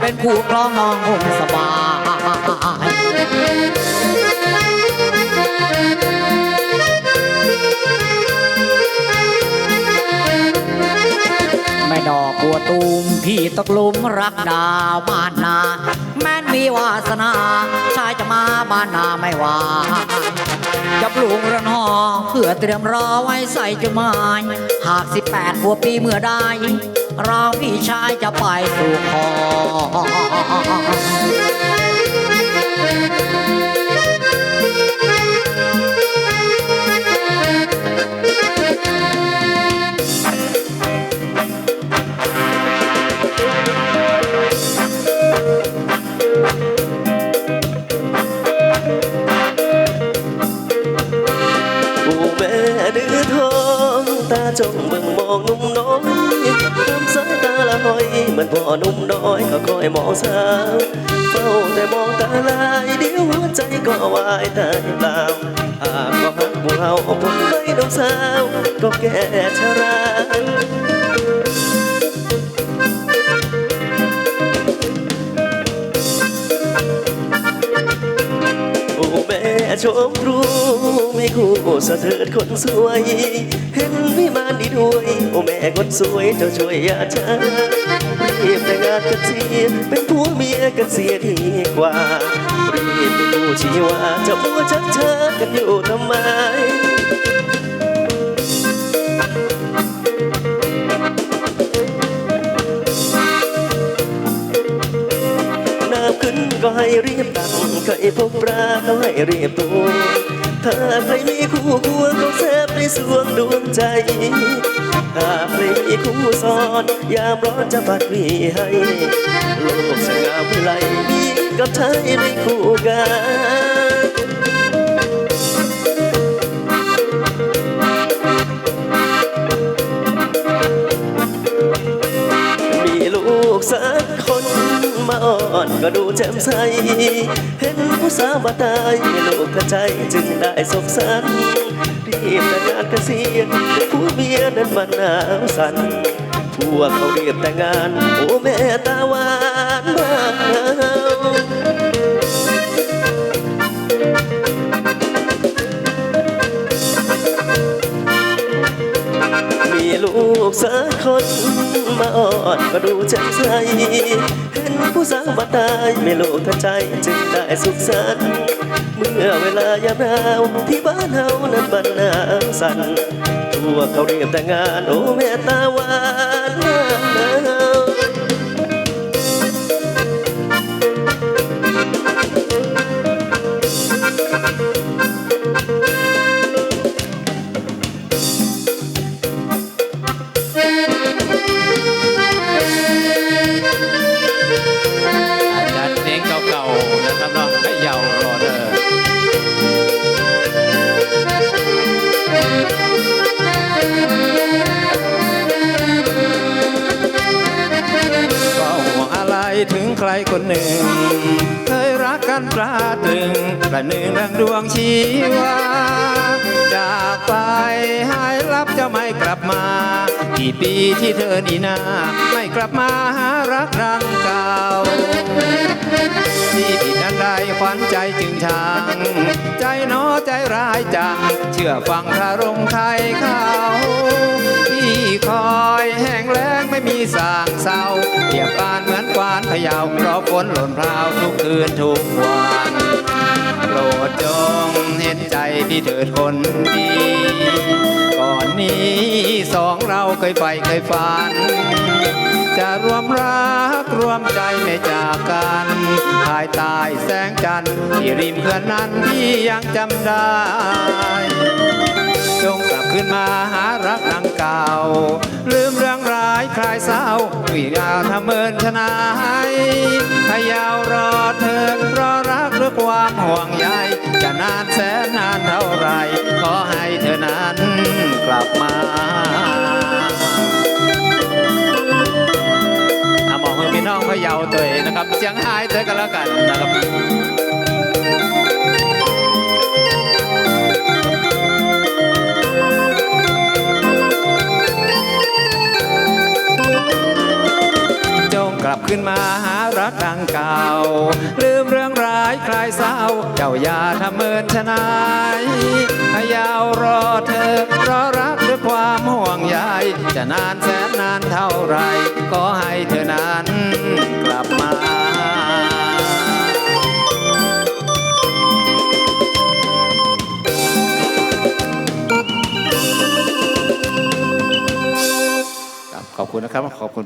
เป็นคู่ครองน้องคงสบายแม่ดอกบัวตูมพี่ตกลุมรักดาวบ้านนาแม้นมีวาสนาชายจะมาบ้านนาไม่ว่าจะปลูกเรือนหอเพื่อเตรียมรอไว้ใส่จุมายหากสิบแปดหัวปีเมื่อใดเราพี่ชายจะไปสู่ขอผู้แม่ดื้อทองตาจ้องเบิ่งมองนุ่มน้อย พ่อหนุ่มน้อยก็คอยมองสาวเฝ้าแต่มองตาลายเดี๋ยวหัวใจก็วายตายเปล่าหากก็หักหมู่เฮาผลไม่น้องสาว ก็แก่ชราโอ้แม่ชมรู้ ไม่คู่สะเถิดคนสวย เห็นวิมานดีด้วย โอ้แม่คนสวยเจ้าช่วยอย่าช้ารีบแต่งงานกันเสียเป็นผัวเมียกันเสียดีกว่ารีบเป็นผู้ชีวาเจะมัวชักเชิญกันอยู่ทำไมน้ำขึ้นก็ให้รีบตักเคยพบปลาก็ให้รีบตัว ถ้าใครมีคู่ควรก็แซบในสวงดวงใจถ้าใครมีคู่ซ้อนยามร้อนจะปัดวีให้ โลกสง่าวิไลมีกับชายในคู่กัน มาอ่อนก็ดูแจ่มใส เห็นผู้สาวมาตายลูกกระใจจึงได้สกสันรีบแต่งงานกันเสียผู้เมียนั้นมันหนาวสันพวกเขาเรียบแต่งงาน โอ้แม่ตาหวานมา สักคนมาออนก็ดูแจ่มใสเห็นผู้สาวมาตายไม่โลทันใจจึงได้สุขสันต์เมื่อเวลายามหนาวที่บ้านเฮานั้นบ้านหนาวสั่นทั่วเขาเรียบแต่งงานโอ้แม่ตาหวาน รคนหนึ่ง เคยรักกันปลาตรึงประหนึ่งดังดวงชีวา จากไปหายลับจะไม่กลับมา กี่ปีที่เธอนี่นา ไม่กลับมาหารักรังเก่าที่ผิดอันใดขวัญใจจึงช่าง ใจหนอใจร้ายจัง เชื่อฟังคารมใครเขาที่คอยแห้งแล้งไม่มีสางเศร้าานพะเพราะฝนหล่นพราวทุกคืนทุกวันโปรดจงเห็นใจพี่เถิดคนดีก่อนนี้สองเราเคยไฟเคยฝัน จะรวมรักรวมใจไม่จากกันภายใต้แสงจันทร์ที่ริมเพื่อนนั้นพี่ยังจำได้จงกลับคืนมาหารักนังเก่าลืม วิงาทำเมินชนายพยาวรอเธอรอรักหรือความห่วงใยจะนานแสนนานเท่าไร ขอให้เธอนั้นกลับมาอะมองมือพี่น้องพะเยาตัวเองนะครับเสียงหายเธอกันแล้วกันนะครับ ขึ้นมาหารักดังเก่า ลืมเรื่องร้ายคลายเศร้า เจ้าอย่าทำเมินชนายให้ยาวรอเธอรอรักด้วยความห่วงใยจะนานแสนนานเท่าไร ก็ให้เธอนั้นกลับมาขอบคุณนะครับ ขอบคุณ